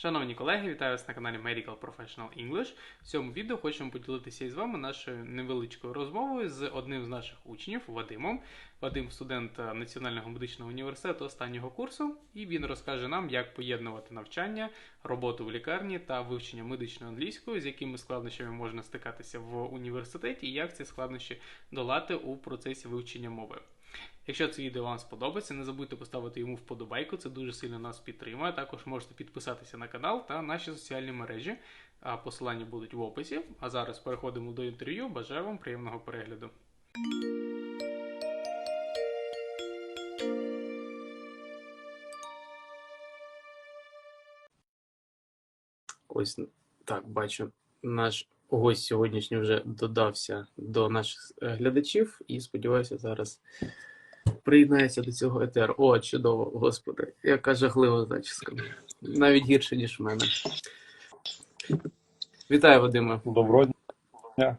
Шановні колеги, вітаю вас на каналі Medical Professional English. В цьому відео хочемо поділитися із вами нашою невеличкою розмовою з одним з наших учнів Вадимом. Вадим студент е, Національного медичного університету останнього курсу, і він розкаже нам, як поєднувати навчання, роботу в лікарні та вивчення медичної англійської, з якими складнощами можна стикатися в університеті, і як ці складнощі долати у процесі вивчення мови. Якщо це відео вам сподобається, не забудьте поставити йому вподобайку, це дуже сильно нас підтримує. Також можете підписатися на канал та наші соціальні мережі. А Посилання будуть в описі. А зараз переходимо до інтерв'ю. Бажаю вам приємного перегляду. Ось так бачу. Наш гость сьогоднішній вже додався до наших е, глядачів, і сподіваюся, зараз приєднається до цього етеру. О, чудово, господи, яка жахлива зачіска. Навіть гірше, ніж в мене. Вітаю, Вадиме. Доброго дня.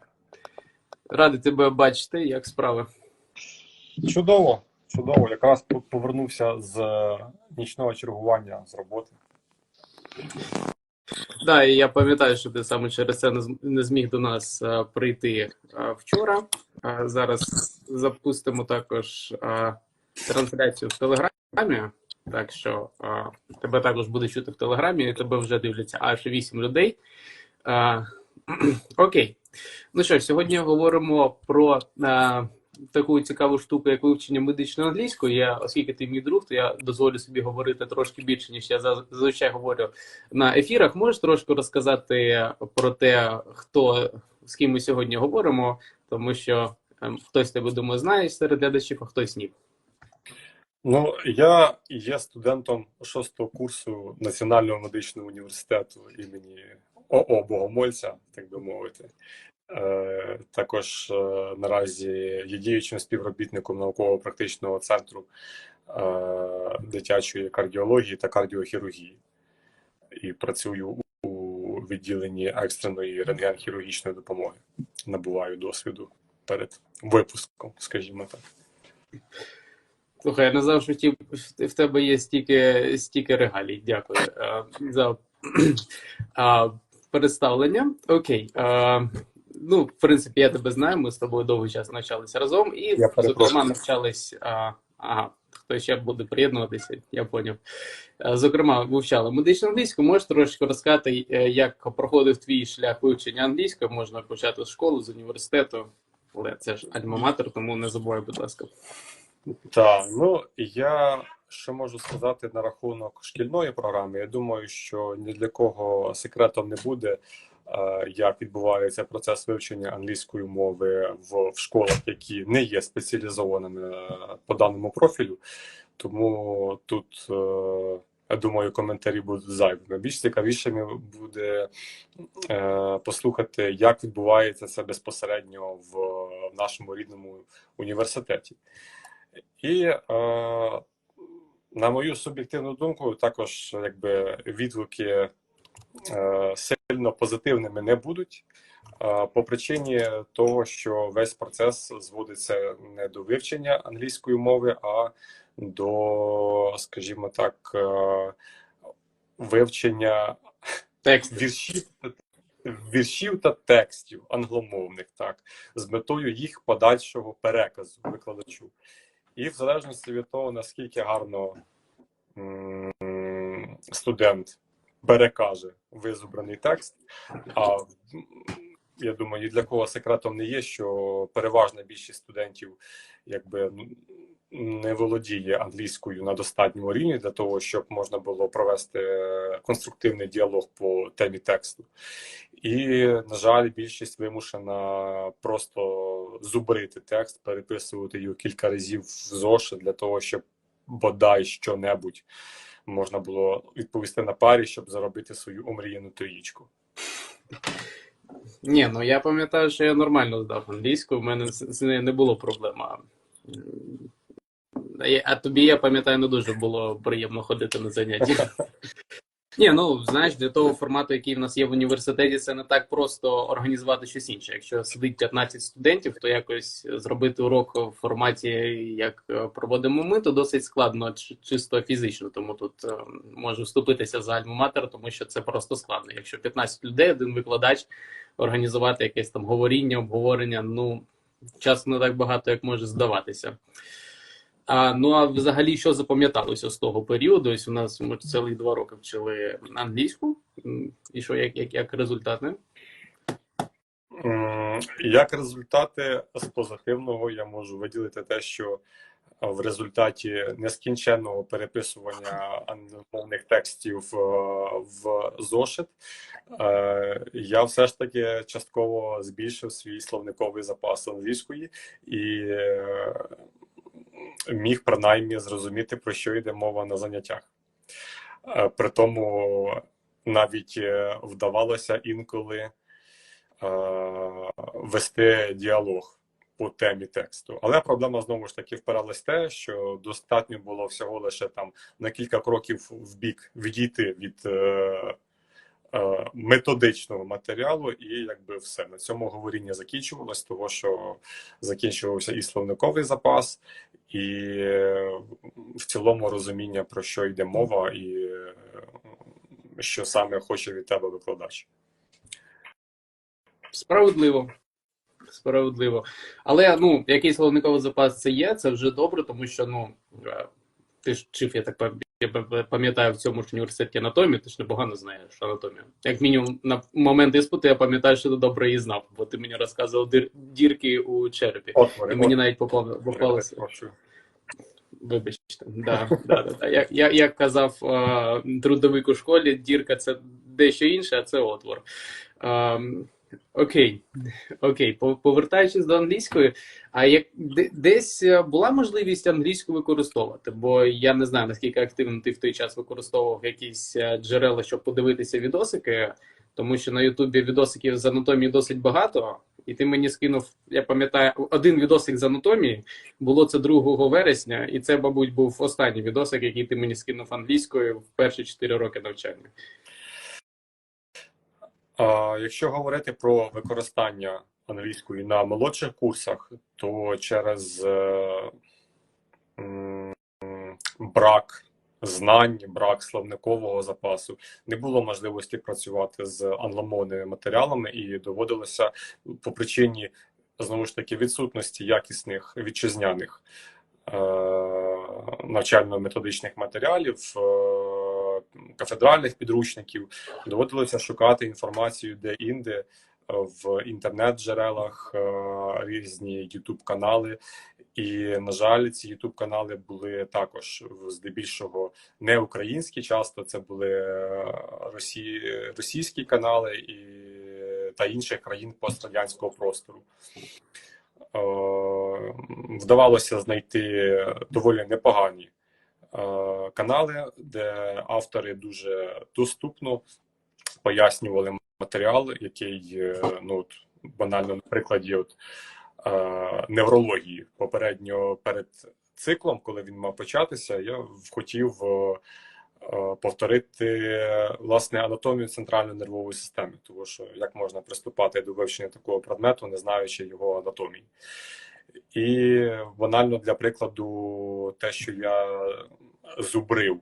Радий тебе бачити. Як справи? Чудово, чудово. Якраз повернувся з е, нічного чергування з роботи. Да, і я пам'ятаю, що ти саме через це не зміг до нас е, прийти е, вчора. Зараз запустимо також трансляцію в Телеграмі. Так що тебе також буде чути в Телеграмі, і тебе вже дивляться аж 8 людей. Окей. Ну що сьогодні говоримо про таку цікаву штуку, як вивчення медичної англійської. Я, оскільки ти мій друг, то я дозволю собі говорити трошки більше, ніж я зазвичай говорю на ефірах. Можеш трошки розказати про те, хто з ким ми сьогодні говоримо, тому що ем, хтось тебе думаю знає серед глядачів, а хтось ні. Ну, я є студентом шостого курсу Національного медичного університету імені ОО Богомольця, так би мовити. Е, також е, наразі є діючим співробітником науково-практичного центру е, дитячої кардіології та кардіохірургії. І працюю у відділенні екстреної рентген-хірургічної допомоги. Набуваю досвіду перед випуском, скажімо так. Слухай, я не знав, що ті, в тебе є стільки, стільки регалій. Дякую е, за е, представлення. Окей. Е, ну, в принципі, я тебе знаю, ми з тобою довгий час навчалися разом, і, Я зокрема, навчались. Е, ага, хто ще буде приєднуватися, я поняв. Е, Зокрема, вивчали медичну англійську. Можеш трошки розказати, е, як проходив твій шлях вивчення англійської? Можна почати з школи, з університету, але це ж альма-матер, тому не забувай, будь ласка. Так, ну я що можу сказати на рахунок шкільної програми. Я думаю, що ні для кого секретом не буде, як відбувається процес вивчення англійської мови в, в школах, які не є спеціалізованими е, по даному профілю. Тому тут, е, я думаю, коментарі будуть зайвими. Більш цікавіше буде е, послухати, як відбувається це безпосередньо в, в нашому рідному університеті. І е, на мою суб'єктивну думку, також якби відгуки е, сильно позитивними не будуть. е, По причині того, що весь процес зводиться не до вивчення англійської мови, а до, скажімо так, е, вивчення віршів, віршів та текстів англомовних, так, з метою їх подальшого переказу викладачу. І в залежності від того, наскільки гарно м, студент перекаже визубраний текст, а я думаю, ні для кого секретом не є, що переважна більшість студентів якби ну, не володіє англійською на достатньому рівні для того, щоб можна було провести конструктивний діалог по темі тексту. І, на жаль, більшість вимушена просто зубрити текст, переписувати його кілька разів в зошит для того, щоб бодай що-небудь можна було відповісти на парі, щоб заробити свою омріяну трієчку. Ні, ну я пам'ятаю, що я нормально здав англійську, в мене з нею не було проблем. А, м, а я- а тобі, я пам'ятаю, не дуже було приємно ходити на заняття. Ні, ну знаєш, для того формату, який в нас є в університеті, це не так просто організувати щось інше. Якщо сидить 15 студентів, то якось зробити урок в форматі, як е, проводимо ми, то досить складно чисто фізично. Тому тут е, можу вступитися за альма-матер, тому що це просто складно. Якщо 15 людей, один викладач, організувати якесь там говоріння, обговорення, ну часу не так багато, як може здаватися. А, ну а взагалі, що запам'яталося з того періоду? Ось у нас ми цілих два роки вчили англійську. І що, як, як, як результат, не? М, Як результати з позитивного я можу виділити те, що в результаті нескінченного переписування англомовних текстів е, в зошит е, я все ж таки частково збільшив свій словниковий запас англійської і е, міг принаймні зрозуміти, про що йде мова на заняттях. Е, При тому навіть е, вдавалося інколи е, вести діалог по темі тексту. Але проблема знову ж таки впиралась те, що достатньо було всього лише там на кілька кроків в бік відійти від методичного матеріалу, і якби все на цьому говоріння закінчувалось, того що закінчувався і словниковий запас, і в цілому розуміння про що йде мова, і що саме хоче від тебе викладач. Справедливо. Справедливо. Але ну, якийсь головниковий запас це є, це вже добре, тому що ну е, ти ж чиф, я так я пам- пам'ятаю в цьому ж університеті анатомію, ти ж непогано знаєш анатомію. Як мінімум, на момент іспиту я пам'ятаю, що ти добре її знав, бо ти мені розказував дир- дірки у черепі. Отвори, І мені навіть попав, попалося. Вибачте, да, да, да, да. Як, як, як казав трудовик у школі, дірка це дещо інше, а це отвор. Окей, окей, По- повертаючись до англійської, а як десь е, була можливість англійську використовувати? Бо я не знаю наскільки активно ти в той час використовував якісь е, джерела, щоб подивитися відосики, тому що на Ютубі відосиків з анатомії досить багато. І ти мені скинув, я пам'ятаю, один відосик з анатомії, було це 2 вересня, і це, мабуть, був останній відосик, який ти мені скинув англійською в перші 4 роки навчання. Якщо говорити про використання англійської на молодших курсах, то через е, брак знань, брак словникового запасу не було можливості працювати з англомовними матеріалами, і доводилося по причині знову ж таки відсутності якісних вітчизняних е, навчально-методичних матеріалів. е, Кафедральних підручників доводилося шукати інформацію де-інде е, в інтернет-джерелах, е, різні youtube канали І, на жаль, ці youtube канали були також здебільшого не українські. Часто це були е, росі... російські канали і та інших країн пострадянського простору. Вдавалося знайти доволі непогані канали, де автори дуже доступно пояснювали матеріал, який е, ну от, банально на прикладі от, е, неврології. Попередньо перед циклом, коли він мав початися, я хотів е, е, повторити власне анатомію центральної нервової системи, тому що як можна приступати до вивчення такого предмету, не знаючи його анатомії. І банально для прикладу, те, що я зубрив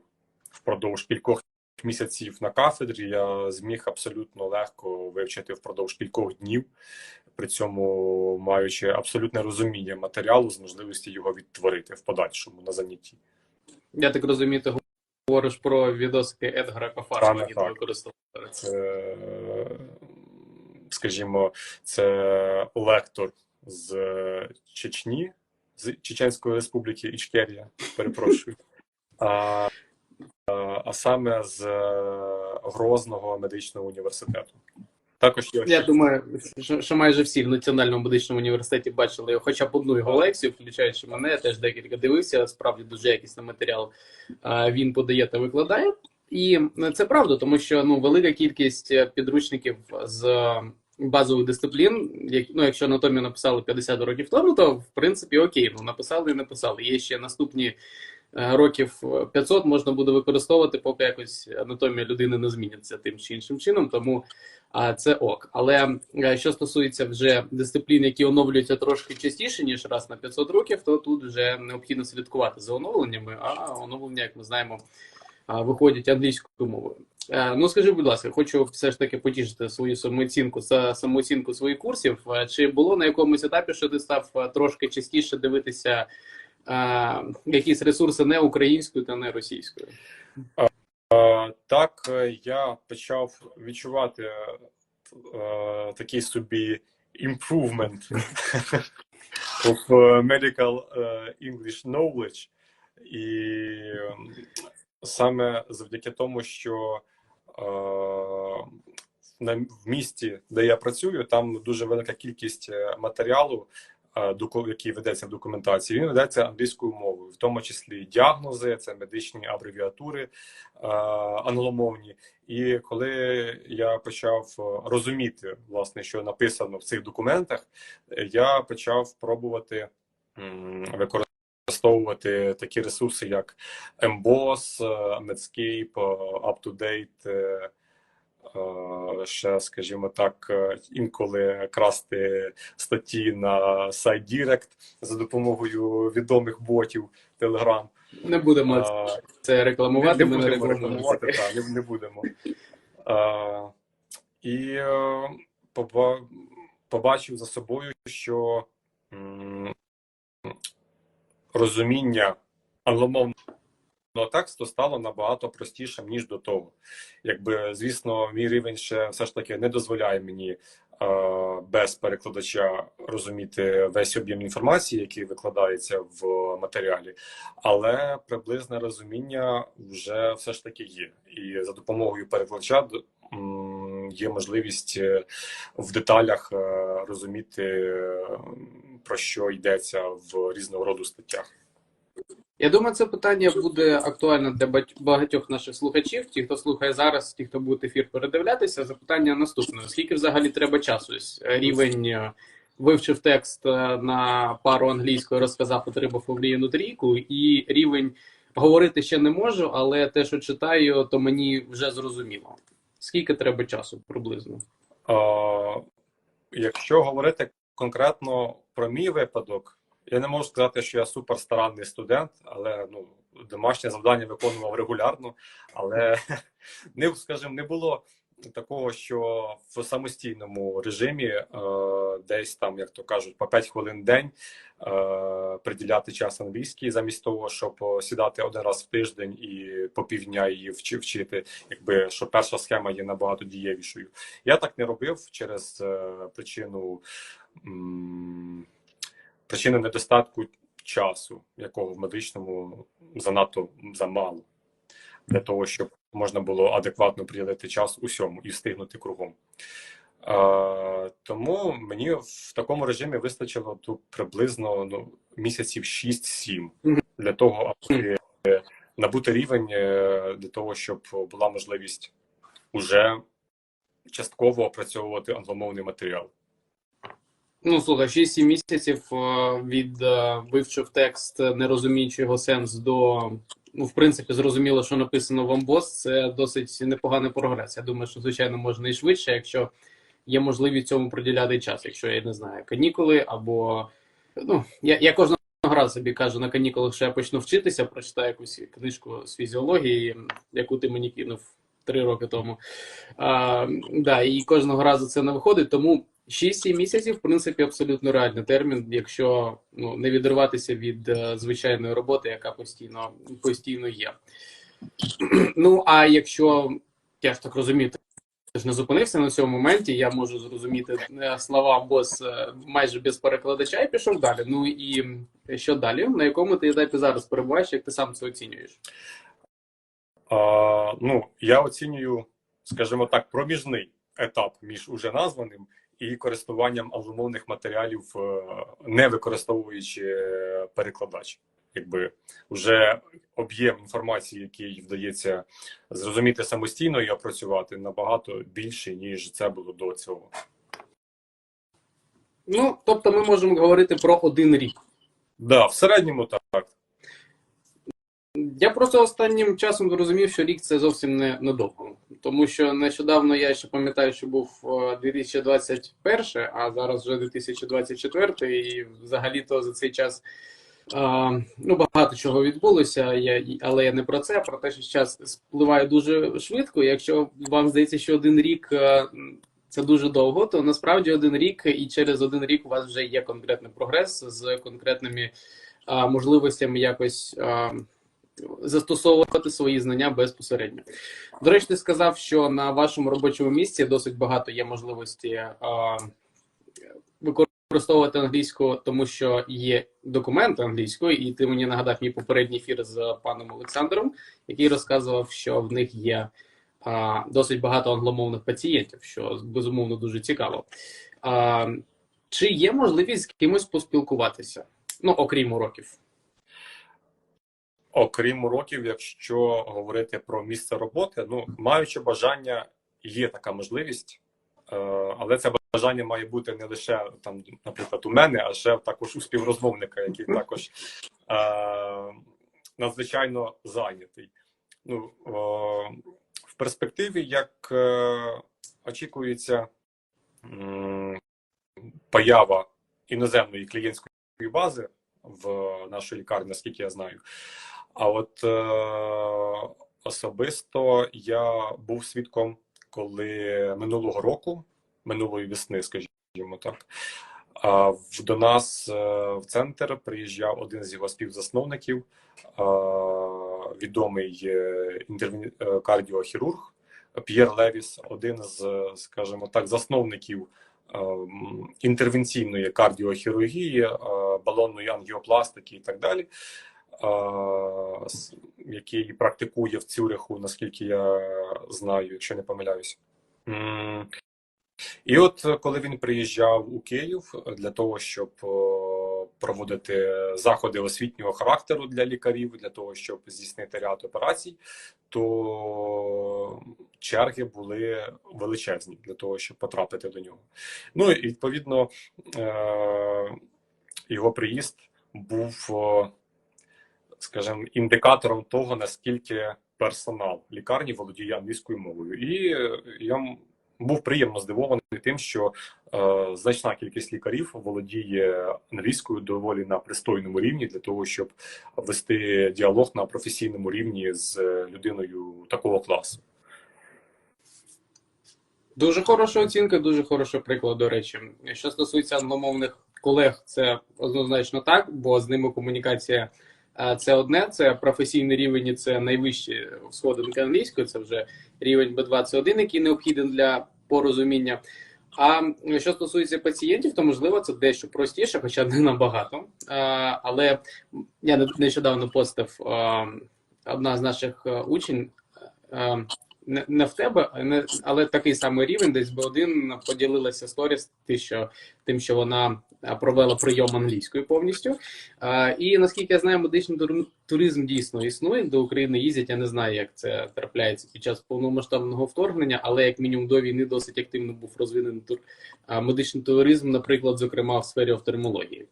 впродовж кількох місяців на кафедрі, я зміг абсолютно легко вивчити впродовж кількох днів, при цьому маючи абсолютне розуміння матеріалу з можливості його відтворити в подальшому на занятті. Я так розумію, ти говориш про відосики Едгара Кафарського, Саме які ти Це, скажімо, це лектор з Чечні, з Чеченської Республіки Ічкерія, перепрошую. А, а, а саме з е, Грозного медичного університету. Також є Я думаю, що, що майже всі в Національному медичному університеті бачили хоча б одну його лекцію, включаючи мене, я теж декілька дивився. Справді дуже якісний матеріал він подає та викладає. І це правда, тому що ну велика кількість е, підручників з е, базових дисциплін, як, ну, якщо анатомію написали 50 років тому, то в принципі окей, ну написали і написали. Є ще наступні е, років 500 можна буде використовувати, поки якось анатомія людини не зміниться тим чи іншим чином. Тому а, це ок. Але е, що стосується вже дисциплін, які оновлюються трошки частіше ніж раз на 500 років, то тут вже необхідно слідкувати за оновленнями. А оновлення, як ми знаємо, виходять англійською мовою. Е, Ну скажи, будь ласка, хочу все ж таки потішити свою самооцінку самооцінку своїх курсів. Е, Чи було на якомусь етапі, що ти став е, трошки частіше дивитися якісь ресурси не українською та не російською? Так, я почав відчувати такий собі improvement of medical English knowledge. І ем, саме завдяки тому, що в місті, де я працюю, там дуже велика кількість е, матеріалу, е, який ведеться в документації. Він ведеться англійською мовою, в тому числі діагнози, це медичні абревіатури е, англомовні. І коли я почав е, розуміти, власне, що написано в цих документах, е, я почав пробувати м, використовувати такі ресурси, як Emboss, е, Medscape, е, UpToDate, е, ще, скажімо так, інколи красти статті на SiteDirect за допомогою відомих ботів Telegram. Не будемо А, це рекламувати. не Ми не будемо рекламувати, так, не, не будемо. А, і поба- побачив за собою, що розуміння англомовного тексту стало набагато простішим, ніж до того. Якби, звісно, мій рівень ще все ж таки не дозволяє мені е, без перекладача розуміти весь об'єм інформації, який викладається в матеріалі, але приблизне розуміння вже все ж таки є. І за допомогою перекладача є можливість е, в деталях е, розуміти, про що йдеться в різного роду статтях. Я думаю, це питання буде актуально для багатьох наших слухачів. Ті, хто слухає зараз, ті, хто буде ефір передивлятися. Запитання наступне: скільки взагалі треба часу? Е, Рівень е, вивчив текст е, на пару англійської, розказав, отримав овліяну трійку, і рівень говорити ще не можу, але те, що читаю, то мені вже зрозуміло. Скільки треба часу приблизно? А, якщо говорити конкретно про мій випадок, я не можу сказати, що я суперстаранний студент, але ну, домашнє завдання виконував регулярно, але не, скажімо, не було такого, що в самостійному режимі е, десь там, як то кажуть, по 5 хвилин в день е, приділяти час англійській, замість того, щоб сідати один раз в тиждень і по півдня її вчи- вчити, якби що перша схема є набагато дієвішою. Я так не робив через е, причину причини недостатку часу, якого в медичному занадто замало для того, щоб можна було адекватно приділити час усьому і встигнути кругом. Е, тому мені в такому режимі вистачило тут приблизно ну, місяців 6-7 для того, аби набути рівень е, для того, щоб була можливість уже частково опрацьовувати англомовний матеріал. Ну, слухай, 6-7 місяців е, від е, вивчив текст, не розуміючи його сенс, до ну, в принципі, зрозуміло, що написано в Амбос. Це досить непоганий прогрес. Я думаю, що звичайно можна і швидше, якщо є можливість цьому приділяти час, якщо я не знаю, канікули або ну я, я кожного разу собі кажу на канікулах, що я почну вчитися, прочитаю якусь книжку з фізіології, яку ти мені кинув три роки тому. А, да, і кожного разу це не виходить, тому 6-7 місяців, в принципі, абсолютно реальний термін, якщо ну, не відриватися від е, звичайної роботи, яка постійно, постійно є. Ну, а якщо я ж так розумію, ти ж не зупинився на цьому моменті, я можу зрозуміти е, слова бос е, майже без перекладача і пішов далі. Ну і що далі? На якому ти етапі зараз перебуваєш, як ти сам це оцінюєш? А, ну, я оцінюю, скажімо так, проміжний етап між уже названим і користуванням англомовних матеріалів, е, не використовуючи перекладач. Якби вже об'єм інформації, який вдається зрозуміти самостійно і опрацювати, набагато більший, ніж це було до цього. Ну, тобто, ми можемо говорити про один рік. Да, в середньому так. Я просто останнім часом зрозумів, що рік це зовсім не недовго. Тому що нещодавно я ще пам'ятаю, що був е, 2021, а зараз вже 2024, і взагалі-то за цей час а, ну, багато чого відбулося, я, але я не про це, про те, що час спливає дуже швидко. Якщо вам здається, що один рік е, це дуже довго, то насправді один рік, і через один рік у вас вже є конкретний прогрес з конкретними можливостями якось. Застосовувати свої знання безпосередньо. До речі, ти сказав, що на вашому робочому місці досить багато є можливості використовувати англійську, тому що є документи англійською, і ти мені нагадав мій попередній ефір з паном Олександром, який розказував, що в них є досить багато англомовних пацієнтів, що безумовно дуже цікаво. А, чи є можливість з кимось поспілкуватися? Ну, окрім уроків. Окрім уроків, якщо говорити про місце роботи, ну маючи бажання, є така можливість, е, але це бажання має бути не лише там, наприклад, у мене, а ще також у співрозмовника, який також е, надзвичайно зайнятий. Ну е, в перспективі, як е, очікується м, поява іноземної клієнтської бази в нашій лікарні, наскільки я знаю. А от е, особисто я був свідком, коли минулого року, минулої весни, скажімо так, до нас е, в центр приїжджав один з його співзасновників, відомий е, е, кардіохірург П'єр Левіс, один з, скажімо так, засновників інтервенційної кардіохірургії, балонної ангіопластики і так далі який практикує в Цюриху, наскільки я знаю, якщо не помиляюся. І от коли він приїжджав у Київ для того, щоб проводити заходи освітнього характеру для лікарів, для того, щоб здійснити ряд операцій, то черги були величезні для того, щоб потрапити до нього. Ну і відповідно е, його приїзд був скажімо, індикатором того, наскільки персонал лікарні володіє англійською мовою. І я був приємно здивований тим, що е, значна кількість лікарів володіє англійською доволі на пристойному рівні для того, щоб вести діалог на професійному рівні з людиною такого класу. Дуже хороша оцінка, дуже хороший приклад, до речі. Що стосується англомовних колег, це однозначно так, бо з ними комунікація це одне, це професійний рівень, і це найвищі сходинки англійської, це вже рівень b 21 який необхідний для порозуміння. А що стосується пацієнтів, то можливо це дещо простіше, хоча не набагато. Але я не- нещодавно постив е, одна з наших учень. Не, в тебе, не, але такий самий рівень, десь B1 поділилася сторіс, що, тим, що вона провела прийом англійською повністю. А, і наскільки я знаю, медичний тур- туризм дійсно існує. До України їздять. Я не знаю, як це трапляється під час повномасштабного вторгнення, але як мінімум до війни досить активно був розвинений тур, медичний туризм, наприклад, зокрема в сфері офтальмології.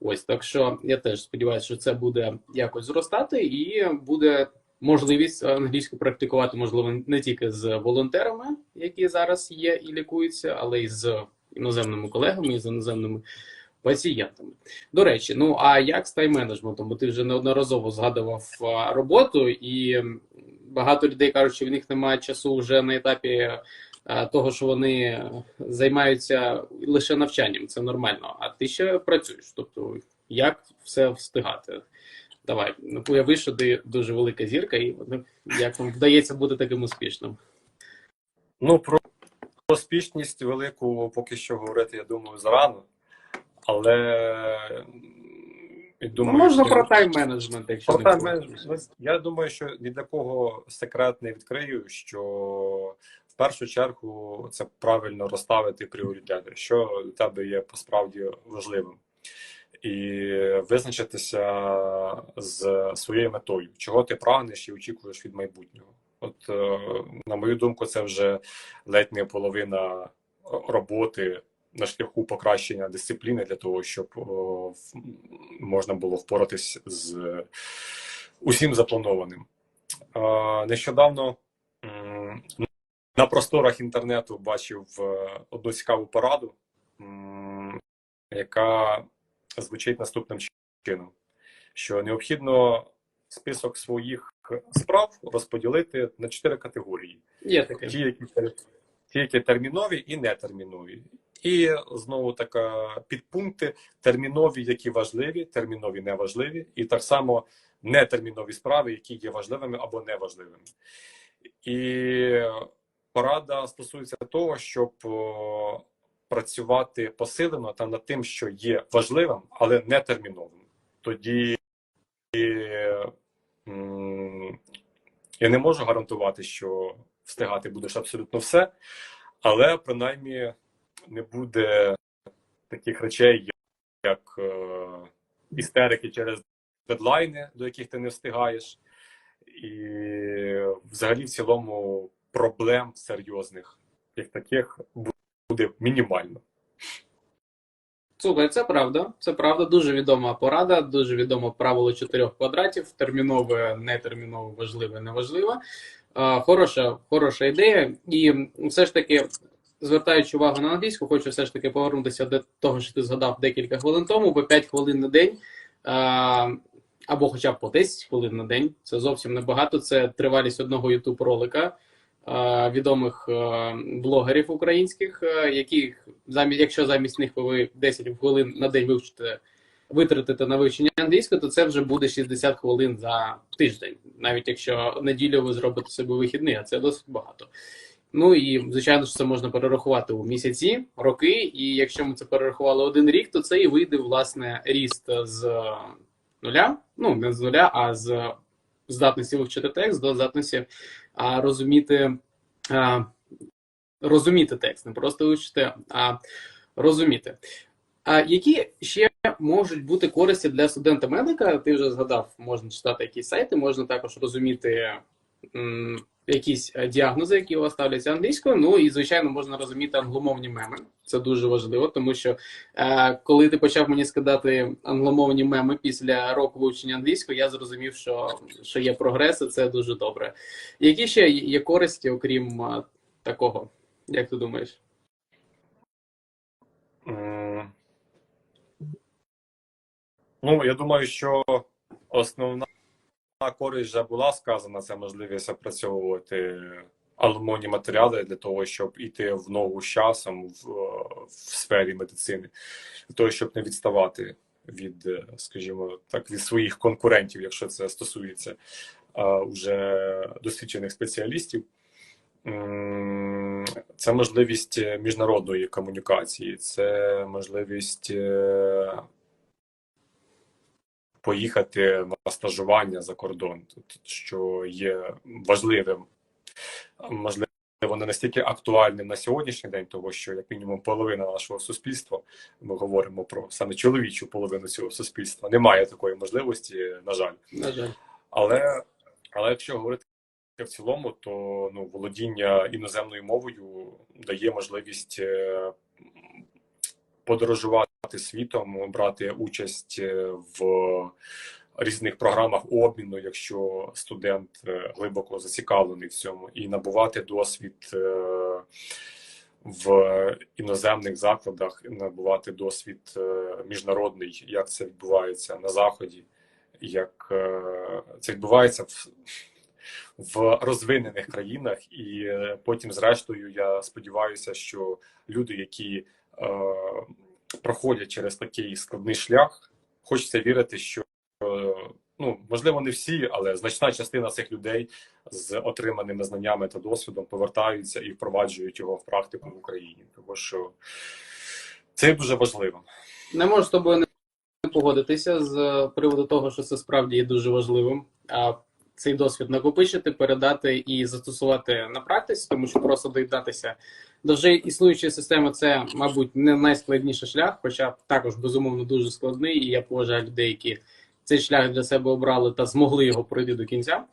Ось так що я теж сподіваюся, що це буде якось зростати і буде можливість англійську практикувати, можливо, не тільки з волонтерами, які зараз є і лікуються, але й з іноземними колегами і з іноземними пацієнтами. До речі, ну а як з тайм-менеджментом? Бо ти вже неодноразово згадував роботу, і багато людей кажуть, що в них немає часу вже на етапі того, що вони займаються лише навчанням. Це нормально. А ти ще працюєш. Тобто, як все встигати? Давай, ну уяви, що ти дуже велика зірка, і ну, як вам вдається бути таким успішним? Ну, про успішність велику поки що говорити, я думаю, зарано. Але я Ну, можна що- про тайм-менеджмент, якщо Про не тайм-менеджмент. Я думаю, що ні для кого секрет не відкрию, що в першу чергу це правильно розставити пріоритети, що для тебе є посправді важливим. І визначитися з своєю метою, чого ти прагнеш і очікуєш від майбутнього. От, е, на мою думку, це вже ледь не половина роботи на шляху покращення дисципліни для того, щоб можна було впоратись з усім запланованим. Е, Нещодавно на просторах інтернету бачив е, одну цікаву пораду, яка звучить наступним чином: що необхідно список своїх справ розподілити на чотири категорії: Є таке. ті, які, ті, які термінові і нетермінові. І знову така підпункти термінові, які важливі, термінові неважливі, і так само нетермінові справи, які є важливими або неважливими. І порада стосується того, щоб працювати посилено та над тим, що є важливим, але не терміновим. Тоді я не можу гарантувати, що встигати будеш абсолютно все, але принаймні не буде таких речей, як е, істерики через дедлайни, до яких ти не встигаєш, і взагалі в цілому проблем серйозних, як таких, буде мінімально. Слухай, це правда. Це правда. Дуже відома порада, дуже відоме правило чотирьох квадратів: термінове, нетермінове, важливе, неважливе. Хороша, хороша ідея. І все ж таки, звертаючи увагу на англійську, хочу все ж таки повернутися до того, що ти згадав декілька хвилин тому, бо 5 хвилин на день. Або хоча б по 10 хвилин на день, це зовсім небагато. Це тривалість одного youtube ролика відомих е, блогерів українських, е, яких замість, якщо замість них ви 10 хвилин на день вивчите, витратите на вивчення англійської, то це вже буде 60 хвилин за тиждень, навіть якщо неділю ви зробите собі вихідний, а це досить багато. Ну і звичайно ж це можна перерахувати у місяці, роки. І якщо ми це перерахували один рік, то це і вийде власне ріст з нуля. Ну не з нуля, а з здатності вивчити текст до здатності а, розуміти, а, розуміти текст, не просто вивчити, а розуміти. А які ще можуть бути користі для студента-медика? Ти вже згадав, можна читати якісь сайти, можна також розуміти якісь е, діагнози, які у вас ставляться англійською. Ну і звичайно можна розуміти англомовні меми. Це дуже важливо, тому що е, коли ти почав мені скидати англомовні меми після року вивчення англійської, я зрозумів, що, що є прогрес, і це дуже добре. Які ще є користі, окрім е, такого? Як ти думаєш? Ну, я думаю, що основна користь вже була сказана, це можливість опрацьовувати алумонні матеріали для того, щоб іти в ногу з часом в, в сфері медицини, для того, щоб не відставати від, скажімо так, від своїх конкурентів, якщо це стосується вже досвідчених спеціалістів. Це можливість міжнародної комунікації, це можливість е, поїхати на стажування за кордон, що є важливим, можливо, не настільки актуальним на сьогоднішній день, тому що як мінімум половина нашого суспільства, ми говоримо про саме чоловічу половину цього суспільства, немає такої можливості, на жаль. На жаль. Але, але якщо говорити в цілому, то ну, володіння іноземною мовою дає можливість е, подорожувати світом, брати участь е, в різних програмах обміну, якщо студент е, глибоко зацікавлений в цьому, і набувати досвід е, в іноземних закладах, набувати досвід міжнародний, як це відбувається на заході, як це відбувається в в розвинених країнах, і потім, зрештою, я сподіваюся, що люди, які е, проходять через такий складний шлях, хочеться вірити, що е, ну можливо не всі, але значна частина цих людей з отриманими знаннями та досвідом повертаються і впроваджують його в практику в Україні, тому що це дуже важливо. Не можу з тобою не погодитися з приводу того, що це справді є дуже важливим. А цей досвід накопичити, передати і застосувати на практиці, тому що просто доєднатися до вже існуючої системи це, мабуть, не найскладніший шлях, хоча також безумовно дуже складний, і я поважаю людей, які цей шлях для себе обрали та змогли його пройти до кінця.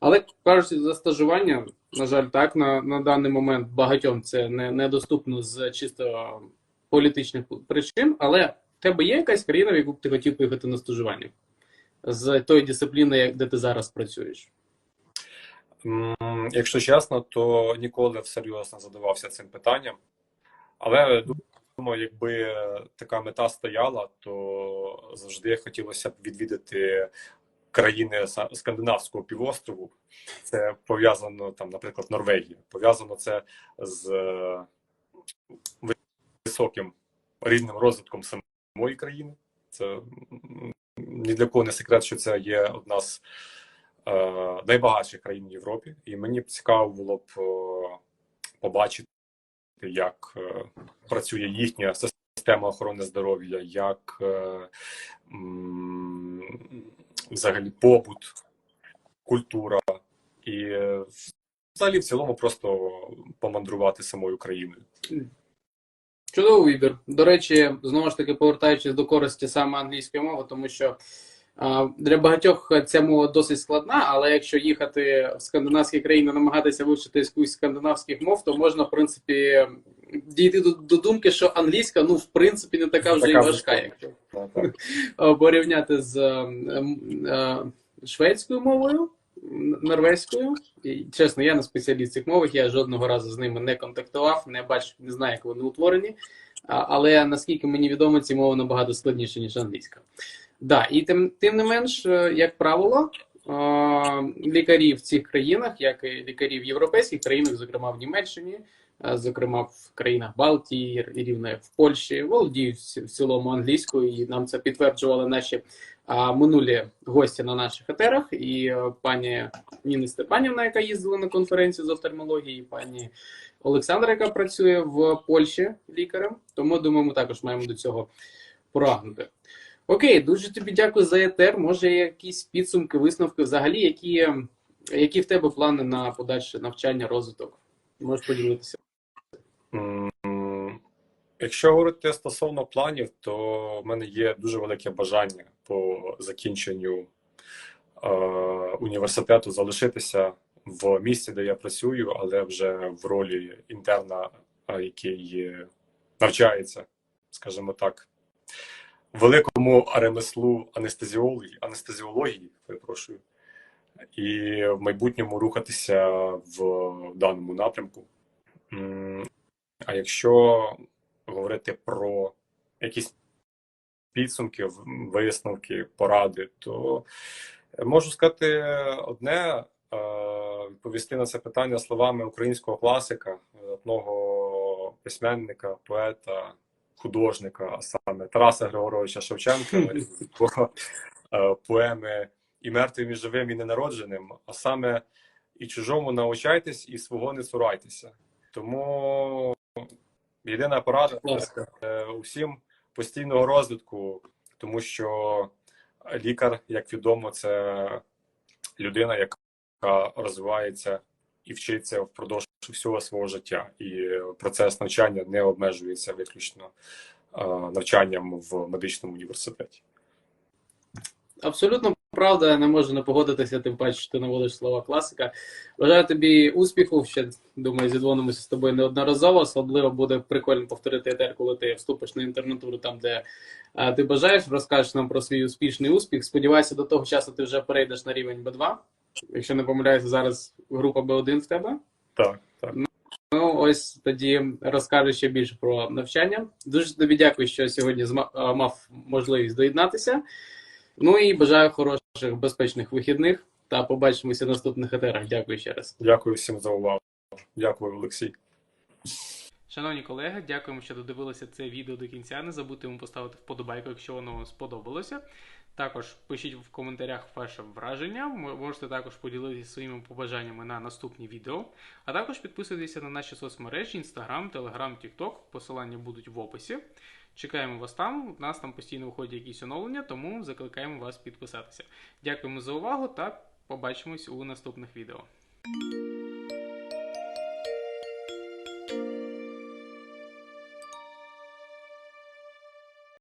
Але кажучи, за стажування, на жаль, так на, на даний момент багатьом це не, недоступно з чисто політичних причин, але в тебе є якась країна, в яку б ти хотів поїхати на стажування? З тої дисципліни, де ти зараз працюєш? Якщо чесно, то ніколи всерйоз не задавався цим питанням. Але думаю, якби така мета стояла, то завжди хотілося б відвідати країни скандинавського півострову. Це пов'язано там, наприклад, Норвегія. Пов'язано це з високим рівнем розвитком самої країни. Це ні для кого не секрет, що це є одна з е, найбагатших країн в Європі, і мені б цікаво було б е, побачити, як е, працює їхня система охорони здоров'я, як е, взагалі побут, культура, і е, взагалі в цілому просто помандрувати самою країною. Чудовий вибір. До речі, знову ж таки, повертаючись до користі саме англійської мови, тому що для багатьох ця мова досить складна, але якщо їхати в скандинавські країни, намагатися вивчити якусь скандинавських мов, то можна, в принципі, дійти до, до думки, що англійська, ну, в принципі, не така вже Така і важка, якщо порівняти з е, е, шведською мовою, норвезькою. І, чесно, я не спеціаліст цих мовах, я жодного разу з ними не контактував, не бачив, не знаю, як вони утворені. А, Але наскільки мені відомо, ці мови набагато складніші, ніж англійська. Да, і тим, тим не менш, е, як правило, е, лікарі в цих країнах, як і лікарі в європейських країнах, зокрема в Німеччині, зокрема в країнах Балтії, як в Польщі, володіють в цілому англійською, і нам це підтверджували наші минулі гості на наших етерах, і е, пані Ніна Степанівна, яка їздила на конференцію з офтальмології, і пані Олександра, яка працює в Польщі лікарем. Тому думаю, ми також маємо до цього прагнути. Окей, дуже тобі дякую за етер. Може, якісь підсумки, висновки взагалі, які, які в тебе плани на подальше навчання, розвиток? Можеш поділитися. Якщо говорити стосовно планів, то в мене є дуже велике бажання по закінченню е, університету залишитися в місці, де я працюю, але вже в ролі інтерна, е, який навчається, скажімо так, великому ремеслу анестезіології, анестезіології, перепрошую, і в майбутньому рухатися в даному напрямку. А якщо говорити про якісь підсумки, висновки, поради, то можу сказати одне, е, відповісти на це питання словами українського класика, одного письменника, поета, художника, саме Тараса Григоровича Шевченка, е, поеми і мертвим, і живим, і ненародженим, а саме і чужому научайтесь, і свого не цурайтеся. Тому єдина порада е, усім постійного розвитку, тому що лікар, як відомо, це людина, яка розвивається і вчиться впродовж всього свого життя. І процес навчання не обмежується виключно е, навчанням в медичному університеті. Абсолютно правда, не можу не погодитися, тим паче, що ти наводиш слова класика. Бажаю тобі успіху. Ще думаю, зідзвонимося з тобою неодноразово. Особливо буде прикольно повторити етер, коли ти вступиш на інтернатуру там, де а, ти бажаєш, розкажеш нам про свій успішний успіх. Сподіваюся, до того часу ти вже перейдеш на рівень B2. Якщо не помиляюся, зараз група B1 в тебе. Так, так. Ну, ось тоді розкажу ще більше про навчання. Дуже тобі дякую, що сьогодні зма- мав можливість доєднатися. Ну і бажаю хороших, безпечних вихідних та побачимося в наступних етерах. Дякую ще раз. Дякую всім за увагу. Дякую, Олексій. Шановні колеги, дякуємо, що додивилися це відео до кінця. Не забудьте йому поставити вподобайку, якщо воно вам сподобалося. Також пишіть в коментарях ваше враження. Можете також поділитися своїми побажаннями на наступні відео. А також підписуйтеся на наші соцмережі: Instagram, Telegram, TikTok. Посилання будуть в описі. Чекаємо вас там. У нас там постійно виходять якісь оновлення, тому закликаємо вас підписатися. Дякуємо за увагу та побачимось у наступних відео.